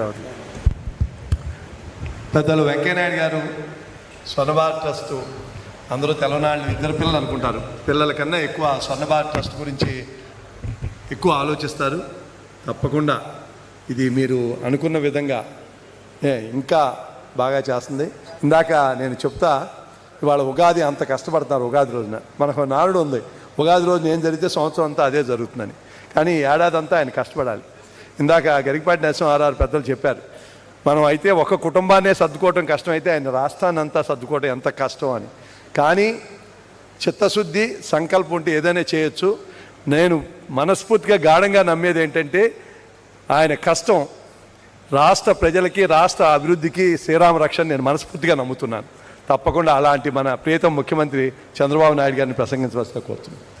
రావట్లేదు. పెద్దలు వెంకయ్యనాయుడు గారు స్వర్ణభారత్ ట్రస్ట్ అందరూ తెలంగాణ ఇద్దరు పిల్లలు అనుకుంటారు. పిల్లల కన్నా ఎక్కువ స్వర్ణభారత్ ట్రస్ట్ గురించి ఎక్కువ ఆలోచిస్తారు. తప్పకుండా ఇది మీరు అనుకున్న విధంగా ఇంకా బాగా చేస్తుంది. ఇందాక నేను చెప్తా ఇవాళ ఉగాది అంత కష్టపడతారు ఉగాది రోజున. మనకు నారుడు ఉంది. ఉగాది రోజున ఏం జరిగితే సంవత్సరం అంతా అదే జరుగుతుందని. కానీ ఏడాది అంతా ఆయన కష్టపడాలి. ఇందాక గరికపాటి నరసింహారావు పెద్దలు చెప్పారు మనం అయితే ఒక కుటుంబాన్నే సర్దుకోవటం కష్టమైతే ఆయన రాష్ట్రాన్ని అంతా సర్దుకోవటం ఎంత కష్టం అని. కానీ చిత్తశుద్ధి సంకల్పం ఉంటే ఏదైనా చేయొచ్చు. నేను మనస్ఫూర్తిగా గాఢంగా నమ్మేది ఏంటంటే ఆయన కష్టం రాష్ట్ర ప్రజలకి రాష్ట్ర అభివృద్ధికి శ్రీరామ రక్షణ నేను మనస్ఫూర్తిగా నమ్ముతున్నాను. తప్పకుండా అలాంటి మన ప్రియతం ముఖ్యమంత్రి చంద్రబాబు నాయుడు గారిని ప్రసంగించవలసిన కోరుతున్నాను.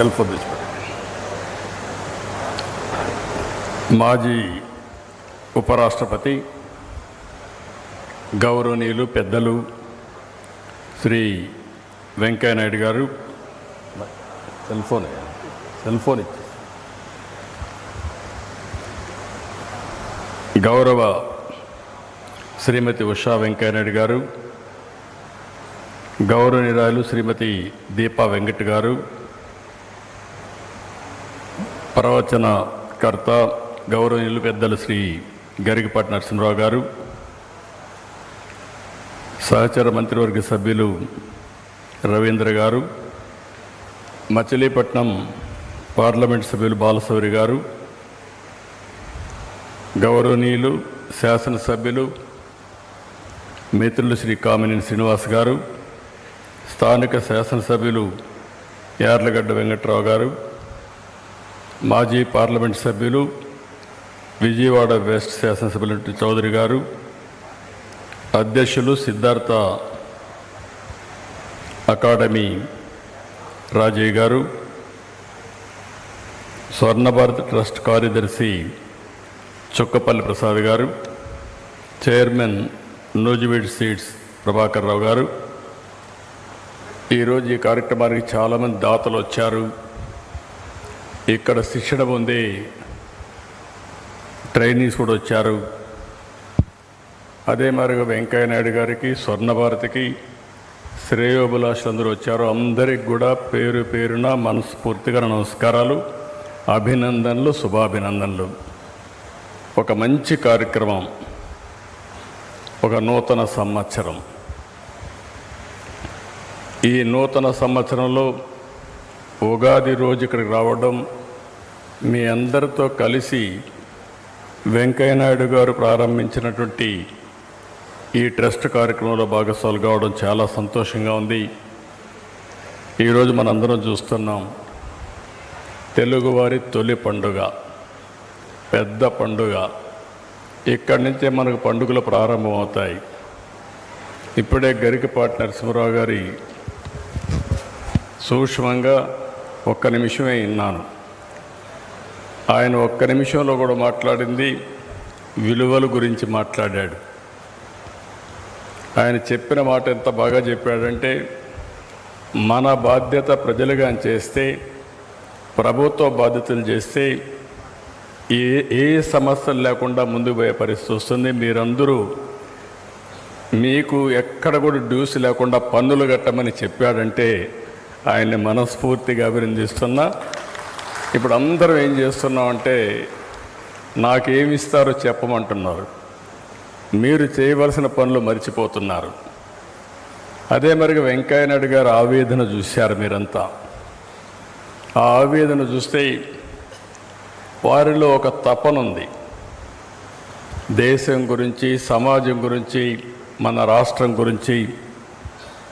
సెల్ ఫోన్ తెచ్చిపెట్టు మాజీ ఉపరాష్ట్రపతి గౌరవనీయులు పెద్దలు శ్రీ వెంకయ్యనాయుడు గారు. సెల్ ఫోన్ సెల్ ఫోన్ ఇచ్చి. గౌరవ శ్రీమతి ఉషా వెంకయ్యనాయుడు గారు గౌరవనీయురాలు శ్రీమతి దీపా వెంకట్ గారు ప్రవచనకర్త గౌరవనీయులు పెద్దలు శ్రీ గరికపాటి నరసింహరావు గారు సహచర మంత్రివర్గ సభ్యులు రవీంద్ర గారు మచిలీపట్నం పార్లమెంట్ సభ్యులు బాలసౌరి గారు గౌరవనీయులు శాసనసభ్యులు మిత్రులు శ్రీ కామినేని శ్రీనివాస్ గారు స్థానిక శాసనసభ్యులు యార్లగడ్డ వెంకట్రావు గారు మాజీ పార్లమెంట్ సభ్యులు విజయవాడ వెస్ట్ శాసనసభ్యులు చౌదరి గారు అధ్యక్షులు సిద్ధార్థ అకాడమీ రాజయ్య గారు స్వర్ణభారత్ ట్రస్ట్ కార్యదర్శి చుక్కపల్లి ప్రసాద్ గారు చైర్మన్ నూజివీడ్ సీడ్స్ ప్రభాకర్ రావు గారు. ఈరోజు ఈ కార్యక్రమానికి చాలామంది దాతలు వచ్చారు. ఇక్కడ శిక్షణ ఉంది ట్రైనీస్ కూడా వచ్చారు. అదే మరిగా వెంకయ్య నాయుడు గారికి స్వర్ణభారతికి శ్రేయోభిలాషులు అందరూ వచ్చారు. అందరికి కూడా పేరు పేరున మనస్ఫూర్తిగా నమస్కారాలు అభినందనలు శుభాభినందనలు. ఒక మంచి కార్యక్రమం ఒక నూతన సంవత్సరం. ఈ నూతన సంవత్సరంలో ఉగాది రోజు ఇక్కడికి రావడం మీ అందరితో కలిసి వెంకయ్యనాయుడు గారు ప్రారంభించినటువంటి ఈ ట్రస్ట్ కార్యక్రమంలో భాగస్వాలు కావడం చాలా సంతోషంగా ఉంది. ఈరోజు మనందరం చూస్తున్నాం తెలుగువారి తొలి పండుగ పెద్ద పండుగ. ఇక్కడి నుంచే మనకు పండుగలు ప్రారంభమవుతాయి. ఇప్పుడే గరికపాటి నరసింహరావు గారి సూక్ష్మంగా ఒక్క నిమిషమే విన్నాను. ఆయన ఒక్క నిమిషంలో కూడా మాట్లాడింది విలువల గురించి మాట్లాడాడు. ఆయన చెప్పిన మాట ఎంత బాగా చెప్పాడంటే మన బాధ్యత ప్రజలుగా చేస్తే ప్రభుత్వ బాధ్యతలు చేస్తే ఏ ఏ సమస్యలు లేకుండా ముందుకు పోయే పరిస్థితి వస్తుంది. మీరందరూ మీకు ఎక్కడ కూడా డ్యూస్ లేకుండా పన్నులు కట్టమని చెప్పాడంటే ఆయన్ని మనస్ఫూర్తిగా అభినందిస్తున్నా. ఇప్పుడు అందరం ఏం చేస్తున్నామంటే నాకేమి ఇస్తారో చెప్పమంటున్నారు. మీరు చేయవలసిన పనులు మర్చిపోతున్నారు. అదే మరిగా వెంకయ్యనాయుడు గారు ఆవేదన చూశారు మీరంతా. ఆ ఆవేదన చూస్తే వారిలో ఒక తపన ఉంది. దేశం గురించి సమాజం గురించి మన రాష్ట్రం గురించి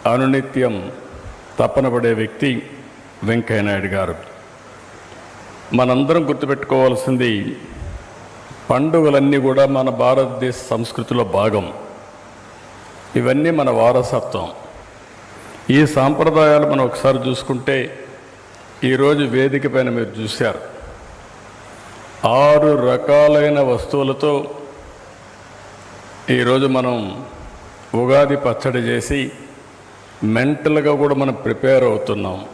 అనునిత్యం తపన పడే వ్యక్తి వెంకయ్యనాయుడు గారు. మనందరం గుర్తుపెట్టుకోవాల్సింది పండుగలన్నీ కూడా మన భారతదేశ సంస్కృతిలో భాగం. ఇవన్నీ మన వారసత్వం. ఈ సాంప్రదాయాలు మనం ఒకసారి చూసుకుంటే ఈరోజు వేదిక పైన మీరు చూశారు. ఆరు రకాలైన వస్తువులతో ఈరోజు మనం ఉగాది పచ్చడి చేసి మెంటల్గా కూడా మనం ప్రిపేర్ అవుతున్నాం.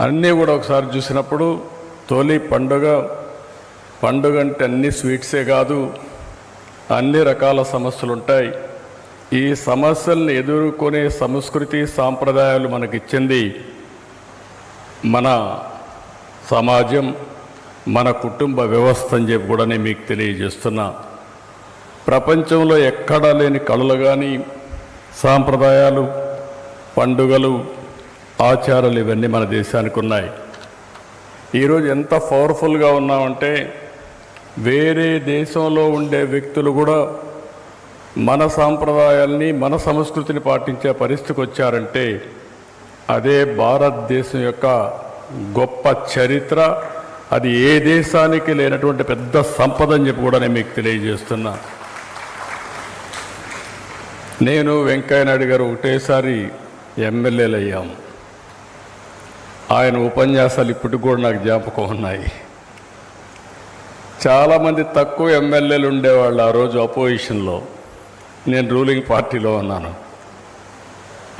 అన్నీ కూడా ఒకసారి చూసినప్పుడు తొలి పండుగ పండుగ అంటే అన్ని స్వీట్సే కాదు అన్ని రకాల సమస్యలు ఉంటాయి ఈ సమస్యల్ని ఎదుర్కొనే సంస్కృతి సాంప్రదాయాలు మనకిచ్చింది మన సమాజం మన కుటుంబ వ్యవస్థ అని చెప్పి కూడా నేను మీకు తెలియజేస్తున్నా. ప్రపంచంలో ఎక్కడా లేని కళలు కానీ సాంప్రదాయాలు పండుగలు ఆచారాలు ఇవన్నీ మన దేశానికి ఉన్నాయి. ఈరోజు ఎంత పవర్ఫుల్గా ఉన్నామంటే వేరే దేశంలో ఉండే వ్యక్తులు కూడా మన సాంప్రదాయాల్ని మన సంస్కృతిని పాటించే పరిస్థితికి వచ్చారంటే అదే భారతదేశం యొక్క గొప్ప చరిత్ర అది ఏ దేశానికి లేనటువంటి పెద్ద సంపద అని చెప్పి కూడా నేను మీకు తెలియజేస్తున్నా. నేను వెంకయ్యనాయుడు గారు ఒకటేసారి ఎమ్మెల్యేలు అయ్యాము ఆయన ఉపన్యాసాలు ఇప్పటికి కూడా నాకు జ్ఞాపకం ఉన్నాయి. చాలామంది తక్కువ ఎమ్మెల్యేలు ఉండేవాళ్ళు ఆ రోజు అపోజిషన్లో. నేను రూలింగ్ పార్టీలో ఉన్నాను.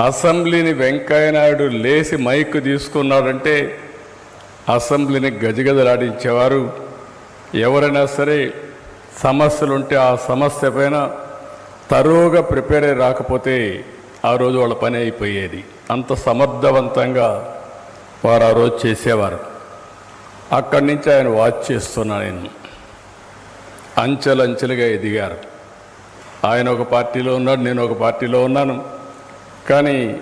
అసెంబ్లీని వెంకయ్యనాయుడు లేచి మైక్ తీసుకున్నాడంటే అసెంబ్లీని గజగజలాడించేవారు. ఎవరైనా సరే సమస్యలుంటే ఆ సమస్య పైన తరువుగా ప్రిపేర్ అయి రాకపోతే ఆ రోజు వాళ్ళ పని అయిపోయేది. అంత సమర్థవంతంగా వారు ఆ రోజు చేసేవారు. అక్కడి నుంచి ఆయన వాచ్ చేస్తున్నా నేను. అంచెలంచెలుగా ఎదిగారు. ఆయన ఒక పార్టీలో ఉన్నాడు నేను ఒక పార్టీలో ఉన్నాను. కానీ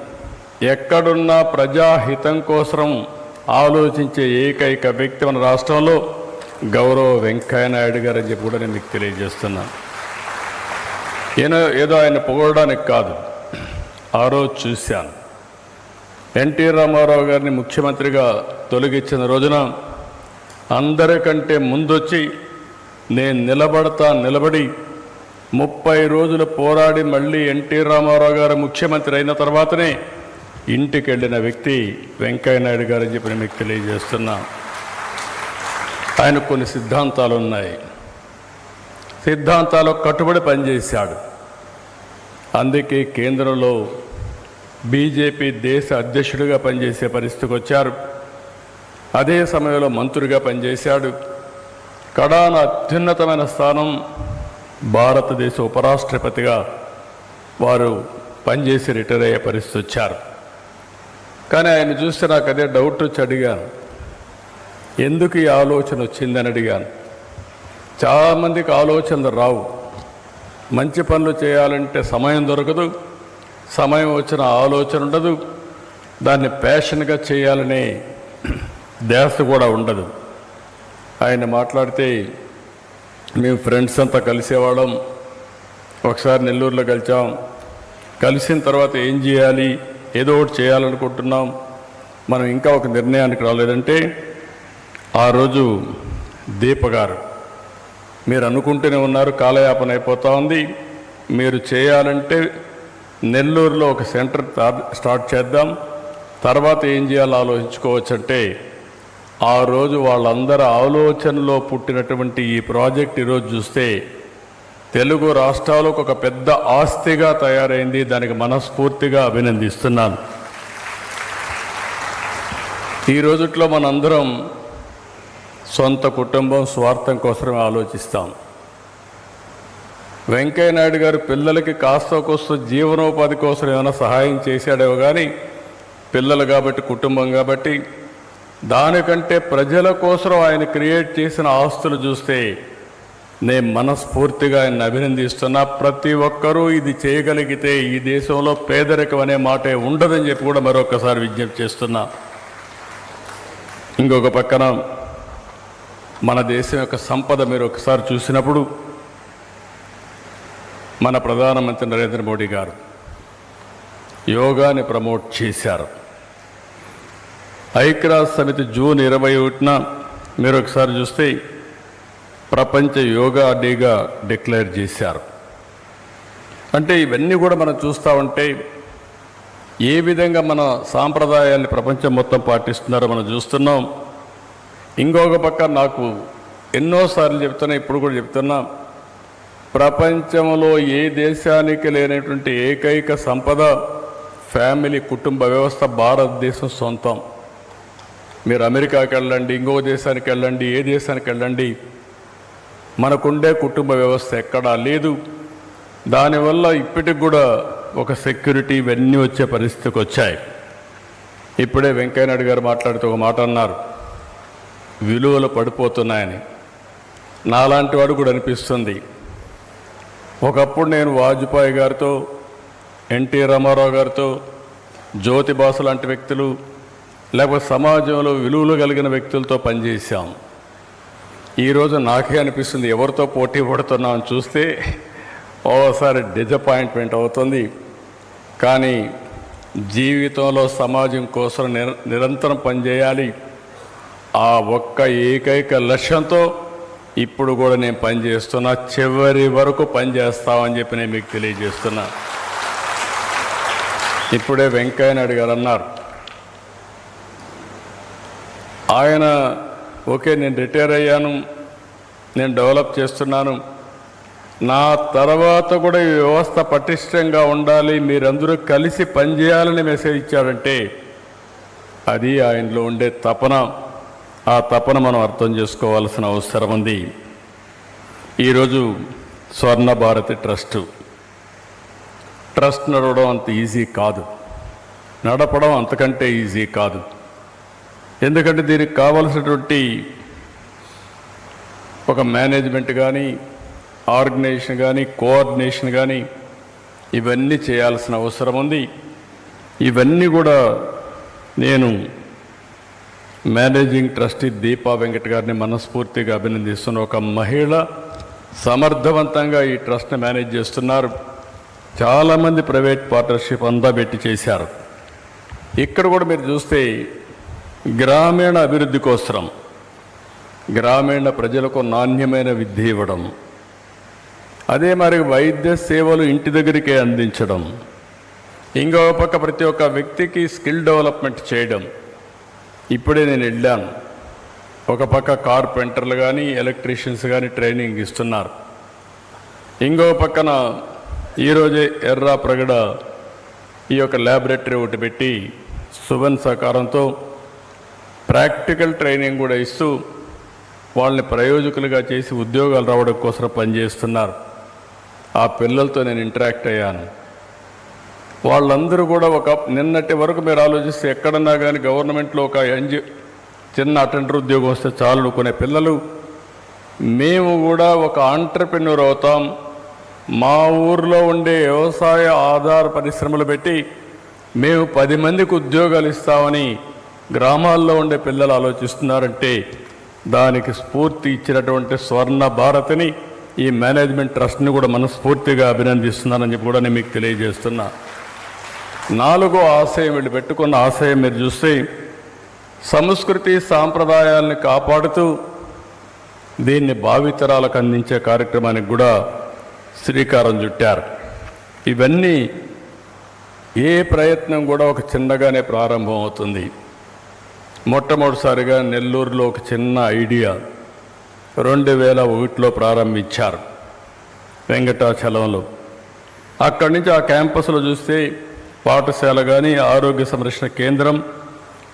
ఎక్కడున్నా ప్రజాహితం కోసం ఆలోచించే ఏకైక వ్యక్తి మన రాష్ట్రంలో గౌరవ వెంకయ్య నాయుడు గారు అని చెప్పి కూడా నేను మీకు తెలియజేస్తున్నాను ఏదో ఏదో ఆయన పొగడడానికి కాదు. ఆ రోజు చూశాను. ఎన్టీ రామారావు గారిని ముఖ్యమంత్రిగా తొలగించిన రోజున అందరికంటే ముందొచ్చి నేను నిలబడతా నిలబడి ముప్పై రోజులు పోరాడి మళ్ళీ ఎన్టీ రామారావు గారు ముఖ్యమంత్రి అయిన తర్వాతనే ఇంటికి వెళ్ళిన వ్యక్తి వెంకయ్యనాయుడు గారు అని చెప్పి నేను మీకు తెలియజేస్తున్నా. ఆయన కొన్ని సిద్ధాంతాలు ఉన్నాయి సిద్ధాంతాలు కట్టుబడి పనిచేశాడు. అందుకే కేంద్రంలో బీజేపీ దేశ అధ్యక్షుడిగా పనిచేసే పరిస్థితికి వచ్చారు. అదే సమయంలో మంత్రిగా పనిచేశాడు. కడాన అత్యున్నతమైన స్థానం భారతదేశ ఉపరాష్ట్రపతిగా వారు పనిచేసి రిటైర్ అయ్యే పరిస్థితి వచ్చారు. కానీ ఆయన చూస్తే నాకు అదే డౌట్ వచ్చి అడిగాను. ఎందుకు ఈ ఆలోచన వచ్చిందని అడిగాను. చాలామందికి ఆలోచనలు రావు. మంచి పనులు చేయాలంటే సమయం దొరకదు. సమయం వచ్చిన ఆలోచన ఉండదు. దాన్ని ప్యాషన్గా చేయాలనే ధ్యాస కూడా ఉండదు. ఆయన మాట్లాడితే మేము ఫ్రెండ్స్ అంతా కలిసేవాళ్ళం. ఒకసారి నెల్లూరులో కలిసాం కలిసిన తర్వాత ఏం చేయాలి? ఏదో ఒకటి చేయాలనుకుంటున్నాం. మనం ఇంకా ఒక నిర్ణయానికి రాలేదంటే ఆ రోజు దీపగారు మీరు అనుకుంటూనే ఉన్నారు కాలయాపన అయిపోతూ ఉంది. మీరు చేయాలంటే నెల్లూరులో ఒక సెంటర్ స్టార్ట్ చేద్దాం. తర్వాత ఏం చేయాలో ఆలోచించుకోవచ్చంటే ఆ రోజు వాళ్ళందరి ఆలోచనలో పుట్టినటువంటి ఈ ప్రాజెక్ట్ ఈరోజు చూస్తే తెలుగు రాష్ట్రాలకు ఒక పెద్ద ఆస్తిగా తయారైంది. దానికి మనస్ఫూర్తిగా అభినందిస్తున్నాను. ఈ రోజుట్లో మనందరం సొంత కుటుంబం స్వార్థం కోసమే ఆలోచిస్తాం. వెంకయ్య నాయుడు గారు పిల్లలకి కాస్త కోస్త జీవనోపాధి కోసం ఏమైనా సహాయం చేశాడేమో కానీ పిల్లలు కాబట్టి కుటుంబం కాబట్టి దానికంటే ప్రజల కోసం ఆయన క్రియేట్ చేసిన ఆస్తులు చూస్తే నేను మనస్ఫూర్తిగా ఆయన అభినందిస్తున్నా. ప్రతి ఒక్కరూ ఇది చేయగలిగితే ఈ దేశంలో పేదరికం అనే మాటే ఉండదని చెప్పి కూడా మరొకసారి విజ్ఞప్తి చేస్తున్నా. ఇంకొక పక్కన మన దేశం యొక్క సంపద మీరు ఒకసారి చూసినప్పుడు మన ప్రధానమంత్రి నరేంద్ర మోడీ గారు యోగాని ప్రమోట్ చేశారు. ఐక్యరాజ్య సమితి జూన్ ఇరవై ఒకటిన మీరు ఒకసారి చూస్తే ప్రపంచ యోగా డేగా డిక్లేర్ చేశారు. అంటే ఇవన్నీ కూడా మనం చూస్తూ ఉంటే ఏ విధంగా మన సాంప్రదాయాన్ని ప్రపంచం మొత్తం పాటిస్తున్నారో మనం చూస్తున్నాం. ఇంకొక పక్క నాకు ఎన్నోసార్లు చెప్తున్నా ఇప్పుడు కూడా చెప్తున్నా ప్రపంచంలో ఏ దేశానికి లేనటువంటి ఏకైక సంపద? ఫ్యామిలీ కుటుంబ వ్యవస్థ భారతదేశం సొంతం. మీరు అమెరికాకి వెళ్ళండి ఇంకో దేశానికి వెళ్ళండి ఏ దేశానికి వెళ్ళండి. మనకుండే కుటుంబ వ్యవస్థ ఎక్కడా లేదు. దానివల్ల ఇప్పటికి కూడా ఒక సెక్యూరిటీ ఇవన్నీ వచ్చే పరిస్థితికి వచ్చాయి. ఇప్పుడే వెంకయ్యనాయుడు గారు మాట్లాడుతూ ఒక మాట అన్నారు. విలువలు పడిపోతున్నాయని. నాలాంటి వాడు కూడా అనిపిస్తుంది. ఒకప్పుడు నేను వాజ్పేయి గారితో ఎన్టీ రామారావు గారితో జ్యోతి బాసు లాంటి వ్యక్తులు లేకపోతే సమాజంలో విలువలు కలిగిన వ్యక్తులతో పనిచేశాం. ఈరోజు నాకే అనిపిస్తుంది ఎవరితో పోటీ పడుతున్నామని చూస్తే ఓసారి డిజపాయింట్మెంట్ అవుతుంది. కానీ జీవితంలో సమాజం కోసం నిర నిరంతరం పనిచేయాలి. ఆ ఒక్క ఏకైక లక్ష్యంతో ఇప్పుడు కూడా నేను పనిచేస్తున్నా చివరి వరకు పనిచేస్తామని చెప్పి నేను మీకు తెలియజేస్తున్నా. ఇప్పుడే వెంకయ్య నాయుడు గారు అన్నారు ఆయన ఓకే నేను రిటైర్ అయ్యాను. నేను డెవలప్ చేస్తున్నాను. నా తర్వాత కూడా ఈ వ్యవస్థ పటిష్టంగా ఉండాలి. మీరందరూ కలిసి పనిచేయాలని మెసేజ్ ఇచ్చారంటే అది ఆయనలో ఉండే తపన. ఆ తపన మనం అర్థం చేసుకోవాల్సిన అవసరం ఉంది. ఈరోజు స్వర్ణ భారతి ట్రస్టు. ట్రస్ట్ నడవడం అంత ఈజీ కాదు. నడపడం అంతకంటే ఈజీ కాదు. ఎందుకంటే దీనికి కావలసినటువంటి ఒక మేనేజ్మెంట్ కానీ ఆర్గనైజేషన్ కానీ కోఆర్డినేషన్ కానీ ఇవన్నీ చేయాల్సిన అవసరం ఉంది. ఇవన్నీ కూడా నేను మేనేజింగ్ ట్రస్టీ దీపా వెంకట్ గారిని మనస్ఫూర్తిగా అభినందిస్తున్న ఒక మహిళ సమర్థవంతంగా ఈ ట్రస్ట్ని మేనేజ్ చేస్తున్నారు. చాలామంది ప్రైవేట్ పార్ట్నర్షిప్ అంతా పెట్టి చేశారు. ఇక్కడ కూడా మీరు చూస్తే గ్రామీణ అభివృద్ధి కోసం గ్రామీణ ప్రజలకు నాణ్యమైన విద్య ఇవ్వడం. అదే మరి వైద్య సేవలు ఇంటి దగ్గరికే అందించడం. ఇంకో పక్క ప్రతి ఒక్క వ్యక్తికి స్కిల్ డెవలప్మెంట్ చేయడం. ఇప్పుడే నేను వెళ్ళాను. ఒక పక్క కార్పెంటర్లు కానీ ఎలక్ట్రీషియన్స్ కానీ ట్రైనింగ్ ఇస్తున్నారు. ఇంకో పక్కన ఈరోజే ఎర్రా ప్రగడ ఈ యొక్క ల్యాబొరేటరీ ఒకటి పెట్టి సువన్ సహకారంతో ప్రాక్టికల్ ట్రైనింగ్ కూడా ఇస్తూ వాళ్ళని ప్రయోజకులుగా చేసి ఉద్యోగాలు రావడం కోసం పనిచేస్తున్నారు. ఆ పిల్లలతో నేను ఇంటరాక్ట్ అయ్యాను. వాళ్ళందరూ కూడా ఒక నిన్నటి వరకు మీరు ఆలోచిస్తే ఎక్కడన్నా కానీ గవర్నమెంట్లో ఒక ఎన్జి చిన్న అటెండర్ ఉద్యోగం వస్తే చాలు అనుకునే పిల్లలు. మేము కూడా ఒక ఆంటర్ప్రెన్యూర్ అవుతాం. మా ఊర్లో ఉండే వ్యవసాయ ఆధార పరిశ్రమలు పెట్టి మేము పది మందికి ఉద్యోగాలు ఇస్తామని గ్రామాల్లో ఉండే పిల్లలు ఆలోచిస్తున్నారంటే దానికి స్ఫూర్తి ఇచ్చినటువంటి స్వర్ణ భారతిని ఈ మేనేజ్మెంట్ ట్రస్ట్ని కూడా మనస్ఫూర్తిగా అభినందిస్తున్నానని చెప్పి కూడా నేను మీకు తెలియజేస్తున్నా. నాలుగో ఆశయం వీళ్ళు పెట్టుకున్న ఆశయం మీరు చూస్తే సంస్కృతి సాంప్రదాయాల్ని కాపాడుతూ దీన్ని భావితరాలకు అందించే కార్యక్రమానికి కూడా శ్రీకారం చుట్టారు. ఇవన్నీ ఏ ప్రయత్నం కూడా ఒక చిన్నగానే ప్రారంభం అవుతుంది. మొట్టమొదటిసారిగా నెల్లూరులో ఒక చిన్న ఐడియా రెండు వేల ఒకటిలో ప్రారంభించారు వెంకటాచలంలో. అక్కడి నుంచి ఆ క్యాంపస్లో చూస్తే పాఠశాల కానీ ఆరోగ్య సంరక్షణ కేంద్రం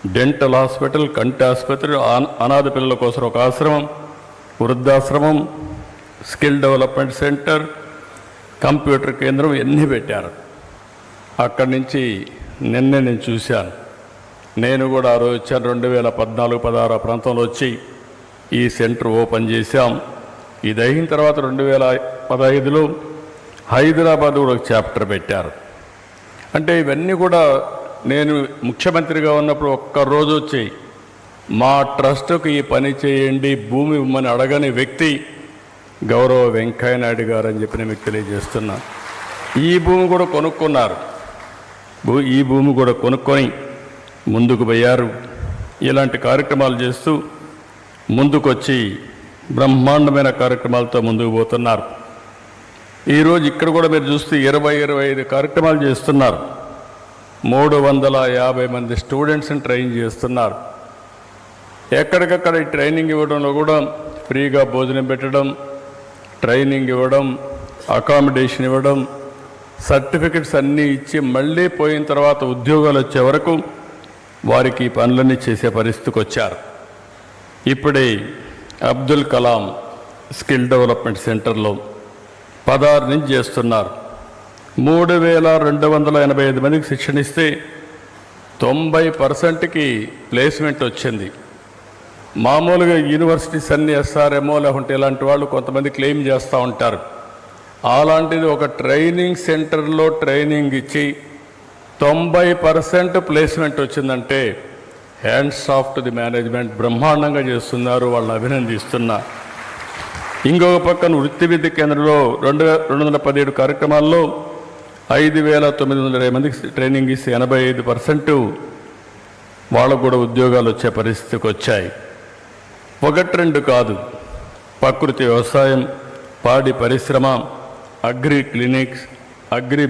డెంటల్ హాస్పిటల్ కంటి ఆసుపత్రి అన- అనాథ పిల్లల కోసం ఒక ఆశ్రమం వృద్ధాశ్రమం స్కిల్ డెవలప్మెంట్ సెంటర్ కంప్యూటర్ కేంద్రం ఇవన్నీ పెట్టారు. అక్కడి నుంచి నిన్నే నేను చూశాను. నేను కూడా ఆ రోజు వచ్చాను. రెండు వేల పద్నాలుగు పదహారు ప్రాంతంలో వచ్చి ఈ సెంటర్ ఓపెన్ చేశాం. ఇది అయిన తర్వాత రెండు వేల పదహైదులో హైదరాబాద్ కూడా ఒక చాప్టర్ పెట్టారు. అంటే ఇవన్నీ కూడా నేను ముఖ్యమంత్రిగా ఉన్నప్పుడు ఒక్క రోజు వచ్చి మా ట్రస్టుకు ఈ పని చేయండి భూమి ఇవ్వమని అడగని వ్యక్తి గౌరవ వెంకయ్య నాయుడు గారు అని చెప్పి నేను మీకు తెలియజేస్తున్నా. ఈ భూమి కూడా కొనుక్కున్నారు. భూ ఈ భూమి కూడా కొనుక్కొని ముందుకు పోయారు. ఇలాంటి కార్యక్రమాలు చేస్తూ ముందుకొచ్చి బ్రహ్మాండమైన కార్యక్రమాలతో ముందుకు పోతున్నారు. ఈరోజు ఇక్కడ కూడా మీరు చూస్తే ఇరవై ఇరవై ఐదు కార్యక్రమాలు చేస్తున్నారు. మూడు వందల యాభై మంది స్టూడెంట్స్ని ట్రైన్ చేస్తున్నారు. ఎక్కడికక్కడ ఈ ట్రైనింగ్ ఇవ్వడంలో కూడా ఫ్రీగా భోజనం పెట్టడం ట్రైనింగ్ ఇవ్వడం అకామిడేషన్ ఇవ్వడం సర్టిఫికెట్స్ అన్నీ ఇచ్చి మళ్ళీ పోయిన తర్వాత ఉద్యోగాలు వచ్చే వరకు వారికి ఈ పనులన్నీ చేసే పరిస్థితికి వచ్చారు. ఇప్పుడే అబ్దుల్ కలాం స్కిల్ డెవలప్మెంట్ సెంటర్లో పదహారు నుంచి చేస్తున్నారు. మూడు వేల రెండు వందల ఎనభై ఐదు మందికి శిక్షణ ఇస్తే తొంభై పర్సెంట్కి ప్లేస్మెంట్ వచ్చింది. మామూలుగా యూనివర్సిటీస్ అన్ని ఎస్ఆర్ఎంఓ లేకుంటే ఇలాంటి వాళ్ళు కొంతమంది క్లెయిమ్ చేస్తూ ఉంటారు. అలాంటిది ఒక ట్రైనింగ్ సెంటర్లో ట్రైనింగ్ ఇచ్చి తొంభై పర్సెంట్ ప్లేస్మెంట్ వచ్చిందంటే hands off to the management బ్రహ్మాండంగా చేస్తున్నారు వాళ్ళని అభినందిస్తున్నా. ఇంకొక పక్కన వృత్తి విద్య కేంద్రంలో రెండు రెండు వందల పదిహేడు కార్యక్రమాల్లో ఐదు వేల తొమ్మిది వందల ఇరవై మందికి ట్రైనింగ్ ఇస్తే ఎనభై ఐదు పర్సెంట్ వాళ్ళకు కూడా ఉద్యోగాలు వచ్చే పరిస్థితికి వచ్చాయి. ఒకటి రెండు కాదు. ప్రకృతి వ్యవసాయం పాడి పరిశ్రమ అగ్రి క్లినిక్స్ అగ్రి